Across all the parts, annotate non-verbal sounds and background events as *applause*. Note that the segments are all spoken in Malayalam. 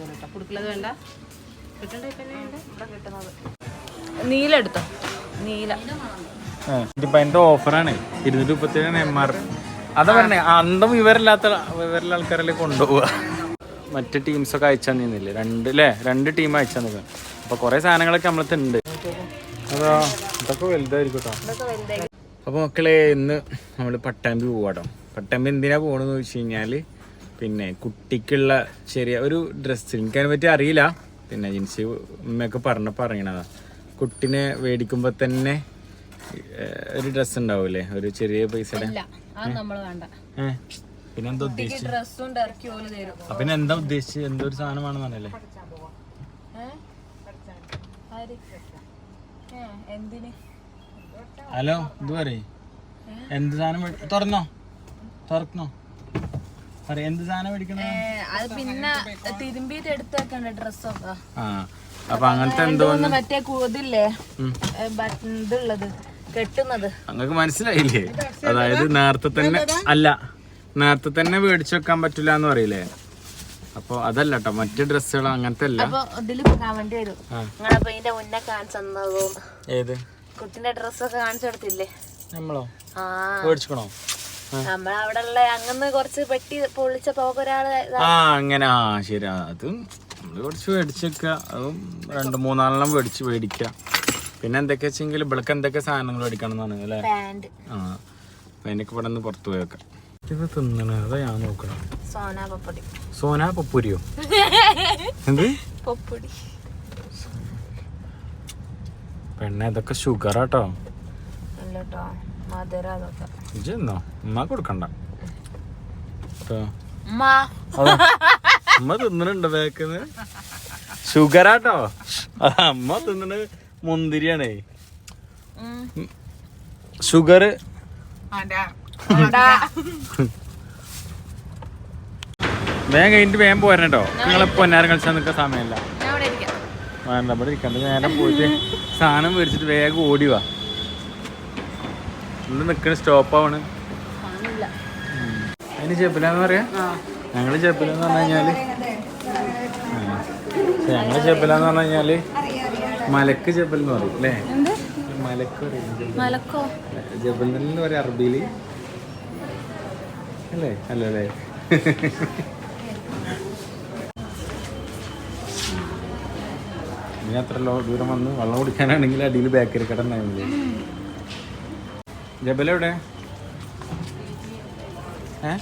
കേട്ടോ കുടുക്കലത് വേണ്ട? കിട്ടണ്ട ഇവിടെ? കിട്ടുന്നത്. നീല. എടുത്തോ നീല അതിന്റെ ഓഫറാണ് ഇരുന്നൂറ്റി എം ആർ അതാ പറഞ്ഞേ അന്തം വിവരമില്ലാത്ത വിവരമുള്ള ആൾക്കാരല്ലേ കൊണ്ടുപോവുക. മറ്റ് ടീംസൊക്കെ അയച്ചു തന്നില്ലേ രണ്ട് അല്ലേ രണ്ട് ടീം അയച്ചു തന്നത്. അപ്പൊ കൊറേ സാധനങ്ങളൊക്കെ നമ്മളത്തെ ഉണ്ട്. അതാ ഇതൊക്കെ വലുതായിരിക്കും അപ്പൊ അപ്പോൾ മക്കളെ ഇന്ന് നമ്മൾ പട്ടാമ്പി പോവാട്ടോ പട്ടാമ്പി എന്തിനാ പോകണമെന്ന് ചോദിച്ചു കഴിഞ്ഞാൽ പിന്നെ കുട്ടിക്കുള്ള ചെറിയ ഒരു ഡ്രസ്സ് എനിക്കതിനെ പറ്റി അറിയില്ല. പിന്നെ ജിൻസി ഉമ്മയൊക്കെ പറഞ്ഞപ്പോൾ അറിയണതാ കുട്ടിനെ മേടിക്കുമ്പോൾ തന്നെ ഒരു ഡ്രസ്സ് ഉണ്ടാവൂലേ? ഒരു ചെറിയ പൈസയുടെ? പിന്നെ എന്താ ഉദ്ദേശിച്ചത് പിന്നെ എന്താ ഉദ്ദേശിച്ചത് എന്തോ ഒരു സാധനമാണെന്ന് പറഞ്ഞല്ലേ? ഹലോ ഇത് പറയേ. എന്ത് സാധനം തുറന്നോ? തുറക്കണോ അത് പിന്നെ തിരുമ്പിയിട്ട് എടുത്തേക്കണ്ട ഡ്രസ്സൊക്കെ. ആ അപ്പൊ അങ്ങനത്തെ എന്തോ മറ്റേ ഇതുള്ളത് കെട്ടുന്നത്. അങ്ങക്ക് മനസ്സിലായില്ലേ? അതായത് നേരത്തെ തന്നെ അല്ല നേരത്തെ തന്നെ മേടിച്ചു വെക്കാൻ പറ്റില്ല എന്ന് പറയില്ലേ? അപ്പൊ അതല്ല കേട്ടോ മറ്റു ഡ്രസ്സുകൾ അങ്ങനത്തെ അല്ല ഏത്? കുട്ടിന്റെ ഡ്രസ്സൊക്കെ കാണിച്ചു കൊടുത്തില്ലേ? നമ്മളോ? ആ. മേടിച്ചണോ നമ്മളവിടെ ഉള്ള അങ്ങനെ കുറച്ച് പെട്ടി പൊളിച്ചപ്പോ ഒരാൾ ആ അങ്ങനെ. ആ ശരി. അത് നമ്മൾ കുറച്ച് മേടിച്ചേക്ക അതും രണ്ട് മൂന്നാലെണ്ണം മേടിച്ച് മേടിക്ക പിന്നെ എന്തൊക്കെ വെച്ചെങ്കിൽ ഇവിടേക്ക് എന്തൊക്കെ സാധനങ്ങൾ മേടിക്കണം എന്നാണ് അല്ലേ? ആ അപ്പൊ എനിക്ക് ഇവിടെ നിന്ന് പുറത്ത് പോയി വെക്കാം. ഇത് തിന്നണ അതാ ഞാൻ നോക്കണം. സോനാ പപ്പടി. സോനാ പപ്പൂരിയോ? *laughs* എന്ത്? പപ്പടി. പെണ്ണ ഇതൊക്കെ ഷുഗറാട്ടോ. ഇല്ലട്ടോ. മധുര അതൊക്കെ ഇജ്ജെന്നോ ഉമ്മ കൊടുക്കണ്ട. ട്ടോ. ഉമ്മ. അതാ, ഉമ്മ തിന്നണുണ്ട് ബാക്കിന്ന്? ഷുഗറാട്ടോ? അമ്മ തിന്നണ മുന്തിരിയാണേ. ഷുഗർ വേഗം കഴിഞ്ഞിട്ട് വേഗം പോരണട്ടോ. നിങ്ങളെ പൊന്നാരം കളിച്ചാൽ നിൽക്കാൻ സമയമില്ല. വേണ്ട ഇവിടെ ഇരിക്കണ്ട. നേരെ പോയിട്ട് സാധനം മേടിച്ചിട്ട് വേഗം ഓടി വാ. ഇവിടെ നിൽക്കണ സ്റ്റോപ്പ് ആവണ് കാണില്ല അതിന് ചെപ്പിലാന്ന് പറയാ? ഞങ്ങൾ ചെപ്പിലെന്ന് പറഞ്ഞു കഴിഞ്ഞാൽ ഞങ്ങൾ ജബിലെന്ന് പറഞ്ഞു കഴിഞ്ഞാൽ മലക്ക് ചെപ്പൽ എന്ന് പറയും അല്ലേ? മലക്ക് പറയും ജബൽ. മലക്കോ? ജബൽ എന്ന് പറയാം അറബിയിൽ. അല്ലേ? അല്ലല്ലേ? ഇനി അത്ര ദൂരം വന്ന് വെള്ളം കുടിക്കാനാണെങ്കിൽ അടിയിൽ ബേക്കറി കട ജബൽ എവിടെ? ഏ?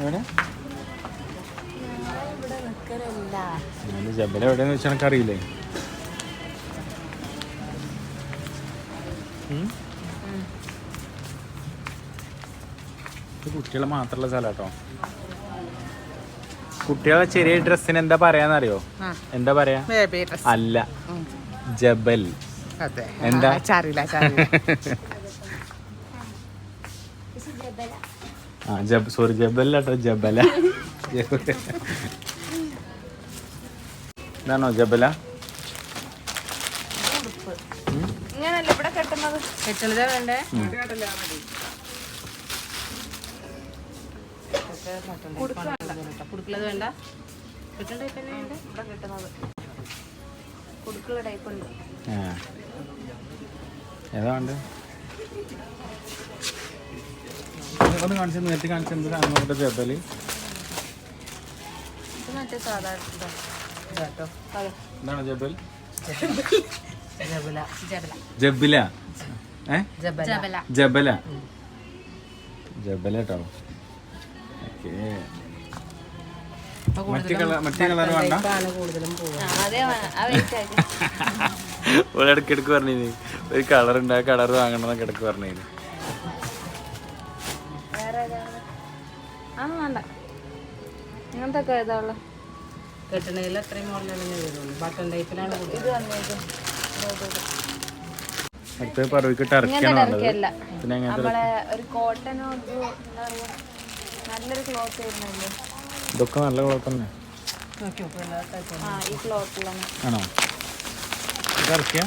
എവിടെ? ജബൽ എവിടെയെന്ന് വെച്ചാൽ അറിയില്ലേ? ഇത് കുട്ടികളെ മാത്രമുള്ള സ്ഥലം കേട്ടോ കുട്ടികളെ ചെറിയ ഡ്രസ്സിന് എന്താ പറയാന്നറിയോ? എന്താ പറയാ? അല്ല. ജബൽ. അതെ. എന്താ? അച്ചാറില്ല ചാറില്ല ആ ജബ് സോറി ജബൽ കേട്ടോ ജബല. ഇതാണോ ജബല? ഇങ്ങനല്ല ഇവിടെ കെട്ടുന്നത്. കെട്ടണതാ വേണ്ടേ? കിട്ടണ്ട വേണ്ട ഇവിടെ കെട്ടുന്നത്. കുടുക്കുള്ള ടൈപ്പ് ഉണ്ട്. ജബല ജബല ജബല ഒന്ന് കാണിച്ചു നേരത്തെ കാണിച്ചത് അങ്ങോട്ട് ജബല ഇത് മറ്റേ സാധാരണ ജബല ജബല ജബല എന്താണ് ജബൽ? ജബല. ജബല. ജബില. ജബല ജബല. ജബല. ജബല. ജബല കേട്ടോ. ഓക്കേ. മറ്റേ പറഞ്ഞു ഒരു ഇടയ്ക്കിടക്ക് പറഞ്ഞിന് ഒരു കളർ ഉണ്ട് ആ കളർ വാങ്ങണമെന്നൊക്കെ ഇടയ്ക്ക് പറഞ്ഞു കെട്ടണയിൽ അത്രയും മോഡലാണ് വരുള്ളൂ ബട്ടൺ ടൈപ്പിലാണ് കൂടുതൽ ഇത് വന്നേക്കും. അടുത്ത പറവിക്ക് ടർക്കിയാണ് വേണ്ടത് പിന്നെ അങ്ങനത്തെ നമ്മളെ ഒരു കോട്ടനോ ഒരു എന്താ പറയാ നല്ലൊരു ക്ലോത്ത് വരുന്നുണ്ട് ഇതൊക്കെ നല്ല ക്ലോത്ത് തന്നെ. ആണോ? ടർക്കിയ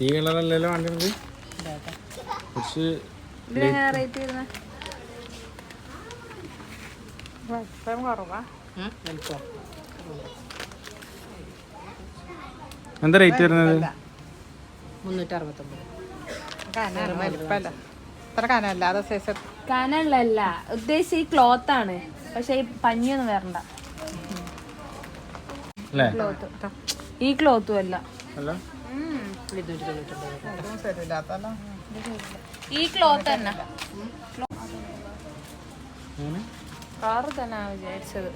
ഈ കളറല്ലല്ലോ വേണ്ടത്. കുറച്ച് എന്താ റേറ്റ് വരുന്നത്? മുന്നൂറ്റി അറുപത്തൊമ്പത് കനാണ് അത്ര ഇത്ര കനല്ല അത് സൈസ് കനള്ളല്ല. ഉദ്ദേശിച്ച ഈ ക്ലോത്ത് ആണ്. പക്ഷെ ഈ പഞ്ഞിയൊന്നും വരണ്ട. ക്ലോത്ത് ഈ ക്ലോത്തും അല്ല. ഈ ക്ലോത്ത് തന്നെ? കളർ വിചാരിച്ചത്.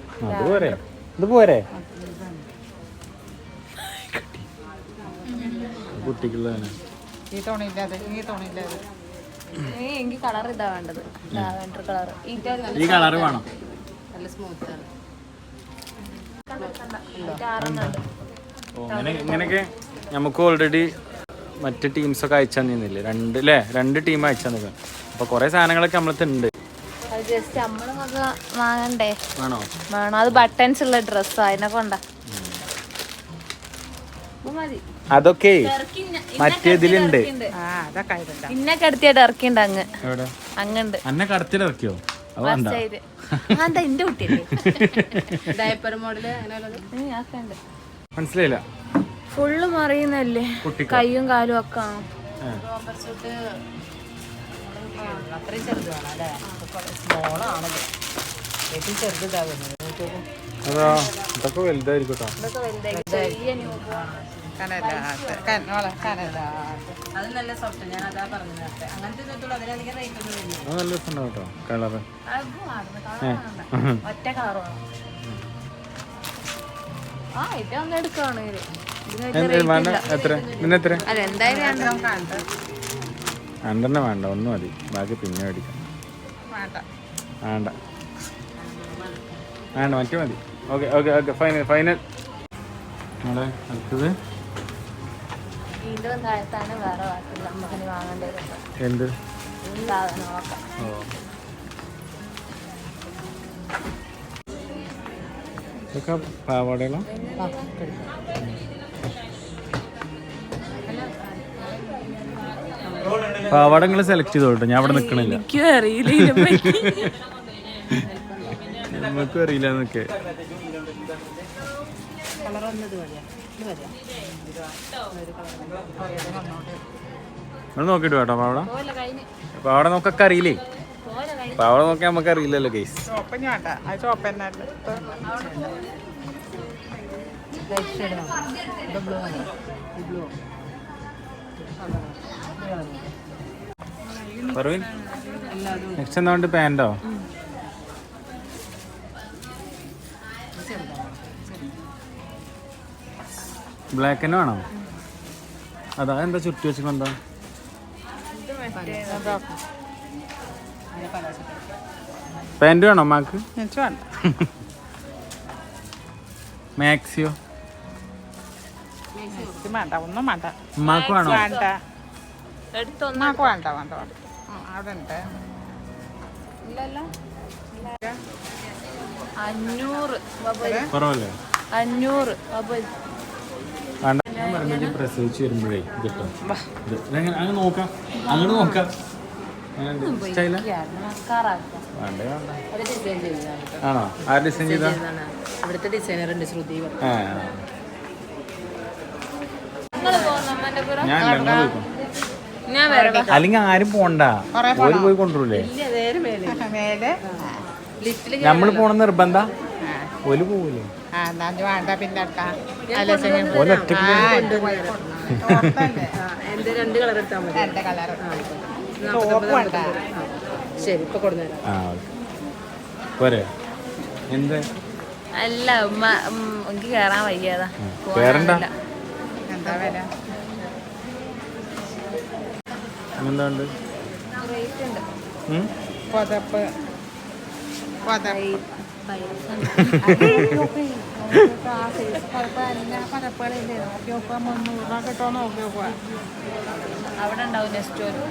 കുട്ടിക്കുള്ളതാണ്. ഈ തുണിയില്ലാതെ ഈ എനിക്ക് കളർ ഇതാ വേണ്ടത്. ലാവൻഡർ കളർ ഈ കളർ വേണം. നല്ല ഇങ്ങനെയൊക്കെ നമുക്ക് ഓൾറെഡി മറ്റ് ടീംസ് ഒക്കെ അയച്ചു തന്നിരുന്നില്ലേ? രണ്ട് അല്ലേ രണ്ട് ടീം അയച്ചു തന്നിരുന്നു. അപ്പൊ കുറേ സാധനങ്ങളൊക്കെ നമ്മളത്തെ ഉണ്ട്. ജസ്റ്റ് നമ്മളൊക്കെ വാങ്ങണ്ടേ? വേണോ? വേണം. അത് ബട്ടൺസ് ഉള്ള ഡ്രസ്സാ അതിനെ കൊണ്ടാ. മതി. അതൊക്കെ മറ്റേതിലുണ്ട്. ഇന്നെ കടത്തിയായിട്ട് ഇറക്കിണ്ട് അങ്ങ്. അങ്ങുണ്ട്. അന്നെ സൈഡ് അതെന്താ എന്റെ കുട്ടിയല്ലേ? *laughs* ഡയപ്പർ മോഡൽ മനസ്സിലായില്ല. ഫുള്ള് മറിയുന്നല്ലേ കൈയും കയ്യും കാലും ഒക്കെ അത്രയും ചെറുത് വേണം അല്ലേ? സ്മോളാണത് ഏറ്റവും അതാ ഇതൊക്കെ വലുതായിരിക്കും. അത് നല്ല സോഫ്റ്റ് ഞാൻ അതാ പറഞ്ഞു നേരത്തെ. അങ്ങനത്തെ ഇതൊക്കെ അതിനധികം റേറ്റ് ഒന്നും വരുന്നില്ല അത് നല്ല രസമുണ്ടാവും കേട്ടോ കളറ്. ഒറ്റ ആ ഇത് ഒന്ന് എടുക്കുകയാണെങ്കിൽ എത്ര? രണ്ടെണ്ണം രണ്ടെണ്ണം വേണ്ട. ഒന്നും മതി. ബാക്കി പിന്നെ മേടിക്കാം. വേണ്ട. വേണ്ട. വേണ്ട മറ്റേ മതി. Okay okay okay. Final final നമ്മളെ അടുത്തത്. താഴത്താണ് വേറെ വാങ്ങേണ്ടത് എന്ത്? ഇതൊക്കെ കഴിക്കും പാവാട നിങ്ങൾ സെലക്ട് ചെയ്തോട്ടോ ഞാൻ അവിടെ നിൽക്കണില്ല എനിക്കും അറിയില്ല *laughs* നമുക്കും അറിയില്ല എന്നൊക്കെ. കളർ വന്നത് നിങ്ങൾ നോക്കിയിട്ട് കേട്ടോ പാവാട. പാവാട നോക്കൊക്കെ അറിയില്ലേ? പാവട നോക്കി നമുക്ക് അറിയില്ലല്ലോ കേസ് നെക്സ്റ്റ് എന്താ വേണ്ട ആ ചോപ്പ് തന്നെ അല്ലേ ലൈറ്റ് ഷെയ്ഡ് വേണം ഇത് ബ്ലൂ മതി ഈ ബ്ലൂ പറവിൻ എല്ലാതും നെക്സ്റ്റ് എന്താ വേണ്ട പാന്റോ ബ്ലാക്ക് തന്നെ വേണോ? അതാ എന്താ ചുറ്റി വെച്ചിട്ട് എന്താ? അങ്ങനെ പാന്റ് വേണോ മാക്ക്? മാക്സിയോ വേണ്ട. ഒന്നും വേണ്ട. ഉമ്മാക്ക് വേണോ? വേണ്ട. ഉമ്മാക്ക് വേണ്ട വേണ്ട വേണ്ട. അവിടെ ഉണ്ട്. അഞ്ഞൂറ്. അഞ്ഞൂറ്. പ്രസവിച്ച് വരുമ്പോഴേ കിട്ടും. നോക്കാം. അങ്ങോട്ട് നോക്കാം. ആണോ? ആ ഡിസൈൻ ചെയ്താ? ഇവിടുത്തെ ഡിസൈനർ ഉണ്ട് ശ്രുതി അല്ലെങ്കിൽ ആരും പോണ്ട. ഓര് പോയി കൊണ്ടുവരൂലേ? നമ്മൾ നേരെ മേലെ. മേലെ. ലിഫ്റ്റിൽ നമ്മൾ പോണ നിർബന്ധ? ഓൽ പോവൂലേ? ആ എന്നാ ഇനി വേണ്ട പിന്നെ എടുക്കാം. അല്ല ഓൽ ഒറ്റയ്ക്ക് എന്റെ രണ്ട് കളർ എടുത്താൽ മതി. രണ്ട് കളർ നാപ്പത്തൊമ്പത്, നാപ്പത്തൊമ്പത്. ആ, ശരി ഇപ്പൊ കൊടുന്നുതരാം ആ ഓക്കെ. പോരെ. എന്ത്? അല്ല ഉമ്മ ഉം, എനിക്ക് കേറാൻ വയ്യാതാ. കേറണ്ട. എന്താ വില? എന്താ ഉണ്ട് റേറ്റ് ഉണ്ട്. ഉം? പുതപ്പ് പുതപ്പ് അവിടെ ഉണ്ടാവും നെക്സ്റ്റ് ഒരു.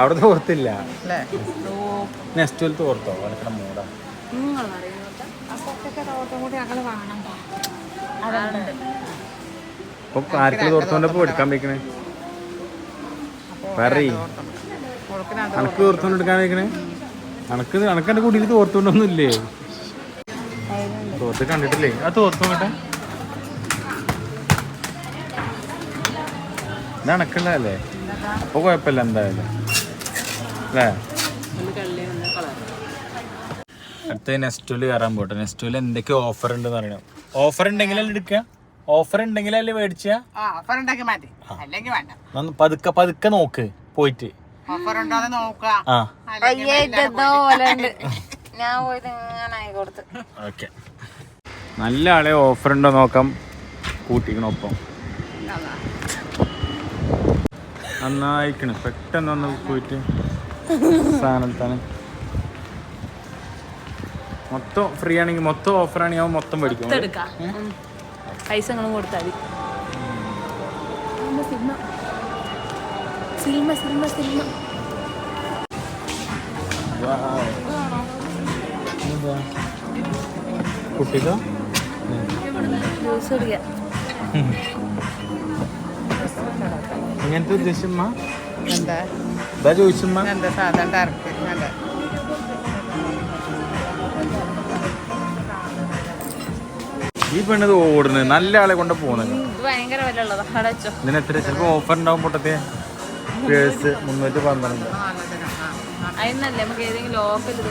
അവിടെ തോർത്തില്ല നെക്സ്റ്റ് തോർത്തോ? വലക്കട മൂടാ. അപ്പൊ ആർക്കും തോർത്തോണ്ടപ്പോ എടുക്കാൻ വെക്കണേ? പറയ്. അനക്ക് തോർത്തോണ്ട് എടുക്കാൻ വെക്കണേ? അനക്ക് അനക്കെന്റെ കുടിയിൽ തോർത്തുകൊണ്ടൊന്നും ഇല്ലേ തോർത്ത് കണ്ടിട്ടില്ലേ? ആ തോർത്ത് നോക്കട്ടെ. ഇത് അണക്കുള്ളതല്ലേ അപ്പൊ കുഴപ്പമില്ല എന്തായാലും. അല്ലേ? അടുത്ത നെസ്റ്റോൽ കയറാൻ പോട്ടെ. നെസ്റ്റോൽ എന്തൊക്കെ ഓഫർ ഉണ്ടെന്ന് അറിയണം. ഓഫർ ഉണ്ടെങ്കിലല്ലേ എടുക്കുക? ഓഫർ ഉണ്ടെങ്കിലല്ലേ മേടിച്ചാ? പതുക്കെ പതുക്കെ നോക്ക്. പോയിട്ട്. *laughs* ഓക്കെ. നല്ല ആളെ ഓഫർ ഉണ്ടോ നോക്കാം. കൂട്ടിക്കണം ഒപ്പം നന്നായിക്കണ്. പെട്ടെന്ന് ഒന്ന് പോയിട്ട് സാധനത്താണ് മൊത്തം ഫ്രീ ആണെങ്കിൽ മൊത്തം ഓഫർ ആണെങ്കിൽ അവൻ മൊത്തം മേടിക്കും. ഉം. പൈസ കൊടുത്താൽ സിനിമ സിനിമ സിനിമ. ഇങ്ങനത്തെ ഉദ്ദേശം എന്താ? ചോദിച്ചമ്മ? എന്താ സാധാരണ ഈ പെണ്ണത് ഓടുന്നത് നല്ല ആളെ കൊണ്ട് പോകുന്നത്. ഭയങ്കര ഇതിന് എത്ര ചിലപ്പോൾ ഓഫർ ഉണ്ടാവും പൊട്ടത്തെ? പേഴ്സ് മുന്നൂറ്റി പന്ത്രണ്ട്. അതിനല്ലേ നമുക്ക് ഏതെങ്കിലും ലോക്കൽ ഇത്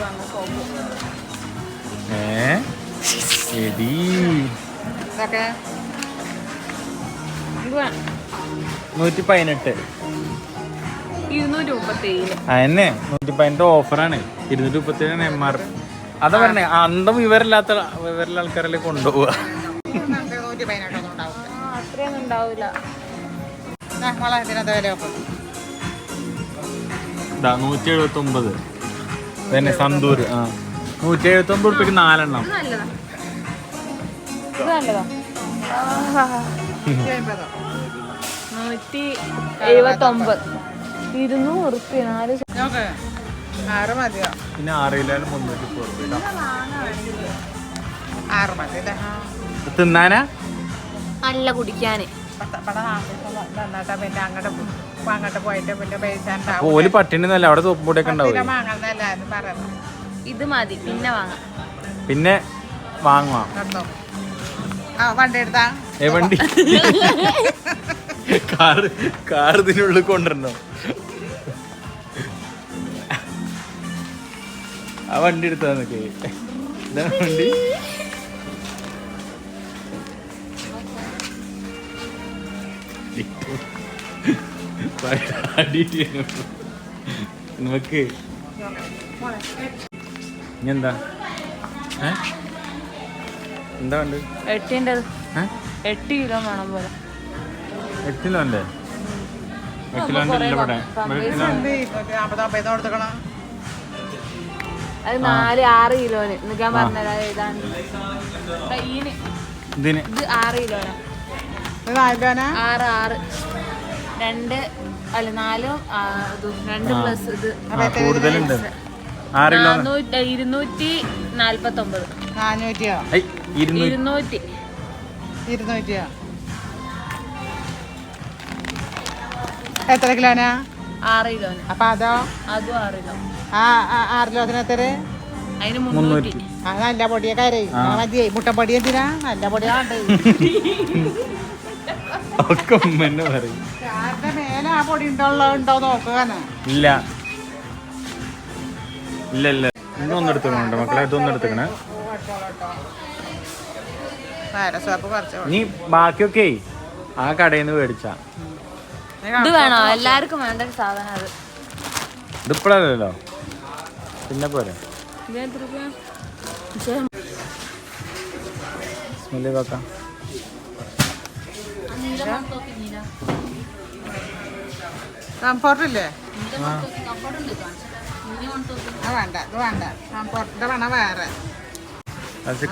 എടീ. ഇതൊക്കെ. നൂറ്റി പതിനെട്ട്. ഇരുന്നൂറ്റി മുപ്പത്തി ഏഴ് ആ നൂറ്റി പതിനെട്ട് ഓഫറാണ്. ഇരുന്നൂറ്റി മുപ്പത്തേഴാണ് എം ആർ അതാ പറഞ്ഞേ അന്തം വിവരമില്ലാത്ത വിവരമുള്ള ആൾക്കാരല്ലേ കൊണ്ടുപോവുക. ആ അത്രയൊന്നും ഉണ്ടാവില്ല നൂറ്റി എഴുപത്തി ഒമ്പത് തന്നെ സന്തൂർ ആ നൂറ്റി എഴുപത്തി ഒമ്പത് റുപ്യക്ക് നാലെണ്ണം നൂറ്റി എഴുപത്തി ഒമ്പത് ഇരുന്നൂറ് നാല് പിന്നെ ആറിയില്ലാലും മുന്നൂറ്റി അല്ലേ തിന്നാനാ? നല്ല കുടിക്കാന്. ഇവിടെ നാട്ടിൽ നന്നാട്ടാ പിന്നെ അങ്ങോട്ട് പോ- അങ്ങോട്ട് പോയിട്ട് പിന്നെ പൈസ ഉണ്ടാവും ഓൽ പട്ടിണി നല്ല അവിടെ തോപ്പ് പൊടിയൊക്കെ കിലോ ഉണ്ടാവും പറയുന്നത് ഇത് മതി പിന്നെ വാങ്ങാം. പിന്നെ വാങ്ങാം കേട്ടോ ആ വണ്ടി എടുത്താ? ഏ വണ്ടി? കാറ് കാർ ഇതിനുള്ളിൽ കൊണ്ടുവരണോ? ആ വണ്ടി എടുത്താ നോക്കേ ഇതാണ് *laughs* വണ്ടി നമുക്ക് ഇനി എന്താ എന്താ ഉണ്ട് എട്ടിന്റെ എട്ട് കിലോ വേണം പോലെ. എട്ട് കിലോ ഉണ്ട് എട്ട് കിലോ. ഉണ്ട്. ഇവിടെ അത് നാല് ആറ് കിലോന്. നിൽക്കാൻ പറഞ്ഞത് ഇതിന്. ഇത് ആറ് കിലോനാ ആറ് ആറ്. രണ്ട് അല്ല നാലും ആ, രണ്ട് പ്ലസ് ഇത്. കൂടുതലുണ്ട്. ആറ് കിലോ നാനൂറ്റി ഇരുന്നൂറ്റി നാല്പത്തി ഒമ്പത് നാനൂറ്റിയോ? ഐ ഇരുന്നൂറ്റി ഇരുന്നൂറ്റി. ഇരുന്നൂറ്റിയോ? എത്ര കിലോനാ? ആറ് കിലോന്. അപ്പൊ അതോ? അതും ആറ് കിലോ. ആ ആറ് കിലോത്തിന് എത്ര? അതിന് മുന്നൂറ്റി. ആ നല്ല പൊടിയൊക്കെ അരേ മതിയേ. മുട്ടപ്പൊടി എന്തിനാ? നല്ല പൊടിയാണ്ട് *laughs* ഒക്കെ പറയും. ചാറിന്റെ മേലെ ആ പൊടി ഉണ്ടോ ഉണ്ടോ നോക്കുകയാണ് ഇല്ല. ഇല്ല ഇല്ല. ഇതൊന്നും എടുത്തുകൊണ്ട് മക്കളെ ഇതൊന്നും എടുത്തുക്കണേ. നീ ബാക്കിയൊക്കെ ആ കടയിൽ നിന്ന് മേടിച്ച ഇത് വേണോ? എല്ലാവർക്കും വേണ്ട ഒരു സാധനം അത്. ഇതിപ്പോഴല്ലോ പിന്നെ പോരെ. സ്മെല്ല് നോക്കാം കംഫോർട്ട് ഇല്ലേ വേണ്ട ഇത് വേണ്ട. കംഫോർട്ടിന്റെ വേണം വേറെ.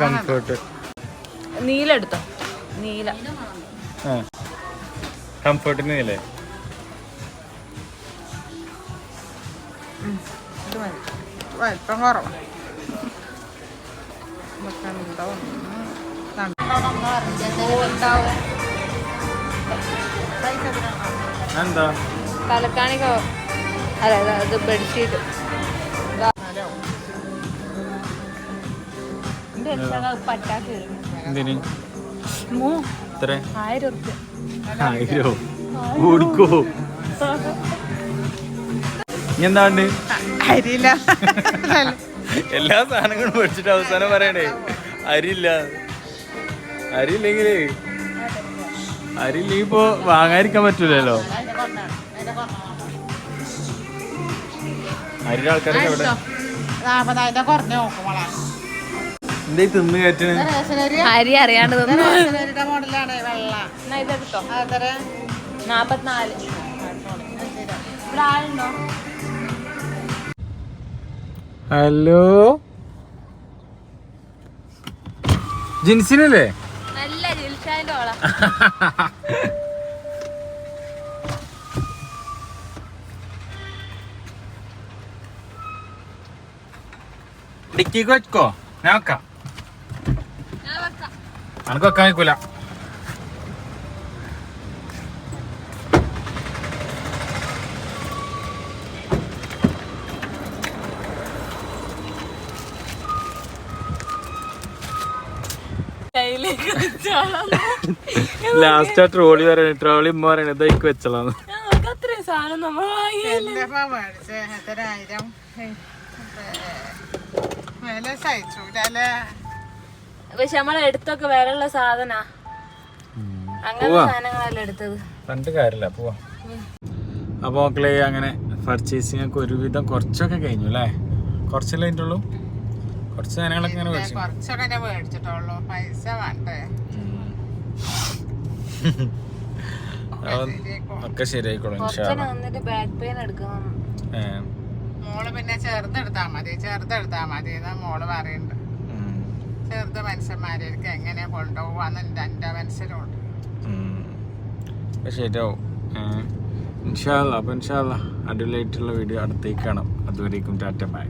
കംഫേർട്ട് നീല എടുത്തോ. നീല. വലിപ്പം കുറവാണ് ഇതൊക്കെ തലക്കാണിക്കോ അല്ല അത് ബെഡ്ഷീറ്റ് ആയിരോ? ഓടിക്കോ. എന്താണ്ട് അരിയില്ല. എല്ലാ സാധനങ്ങളും മേടിച്ചിട്ട് അവസാനം പറയണേ അരിയില്ല. അരിയില്ലെങ്കിലേ അരിയില്ലെങ്കിൽ ഇപ്പൊ വാങ്ങാതിരിക്കാൻ പറ്റൂലല്ലോ. അരിയുടെ ആൾക്കാരൊക്കെ എവിടെ നാൽപ്പതായിരം കുറഞ്ഞു നോക്കുമ്പോളാ എന്തേ തിന്ന് കയറ്റണ് അരി അറിയാണ്ട് തന്നു. റേഷനരിയുടെ മോഡലാണ് വെള്ള എന്നാ ഇതെടുത്തോ അത്ര നാപ്പത്തിനാല്. ഇവിടെ ആളുണ്ടോ ഹലോ? ജിൻസിനല്ലേ? നല്ല ജിൽഷാന്റെ ഓളാ *laughs* ഡിക്കിക്ക് വെക്കോ ഞാൻ വെക്കാം. അനക്ക് വെക്കാൻ വെക്കൂല ലാസ്റ്റ് ആ ട്രോളി പറയണേ ട്രോളി ഉമ്മ പറയണത് വെച്ചലാന്ന് ഞങ്ങൾക്ക് അത്രയും സാധനം നമ്മൾ വാങ്ങി എന്തപ്പാ മേടിച്ചേ എത്ര ആയിരം വില സഹിച്ചൂലല്ലേ പക്ഷെ നമ്മളെ എടുത്തൊക്കെ വിലയുള്ള സാധനാ. അങ്ങനെ. സാധനങ്ങളല്ല എടുത്തത്. രണ്ട് കാര്യമില്ല പോവാ. അപ്പൊ മക്കളെ അങ്ങനെ പർച്ചേസിംഗ് ഒക്കെ ഒരുവിധം കുറച്ചൊക്കെ കഴിഞ്ഞു അല്ലേ? കുറച്ചല്ലേ കഴിഞ്ഞിട്ടുള്ളൂ കുറച്ച് സാധനങ്ങളൊക്കെ ഇങ്ങനെ മേടിച്ചു കുറച്ചൊക്കെ ഞാൻ മേടിച്ചിട്ടുള്ളൂ. പൈസ വേണ്ടേ? ഒക്കെ ശരിയായിക്കോളും ബാക്ക് പെയിൻ എടുക്കണം. മോൾ പിന്നെ ചേർത്തെടുത്താ മതി. ചേർത്തെടുത്താ മതി എന്നാ മോൾ പറയുന്നുണ്ട് ഉം, ചെറുത് മനുഷ്യന്മാരേക്ക് എങ്ങനെ കൊണ്ടുപോവാന്ന് എന്റെ മനസ്സിലുണ്ട്. ശരിയാവും. ഇൻഷാല്ല അപ്പൊ ഇൻഷാല്ല അടിപൊളിയായിട്ടുള്ള വീഡിയോ അടുത്തേക്ക് കാണാം. അതുവരേക്കും ടാറ്റ ബൈ.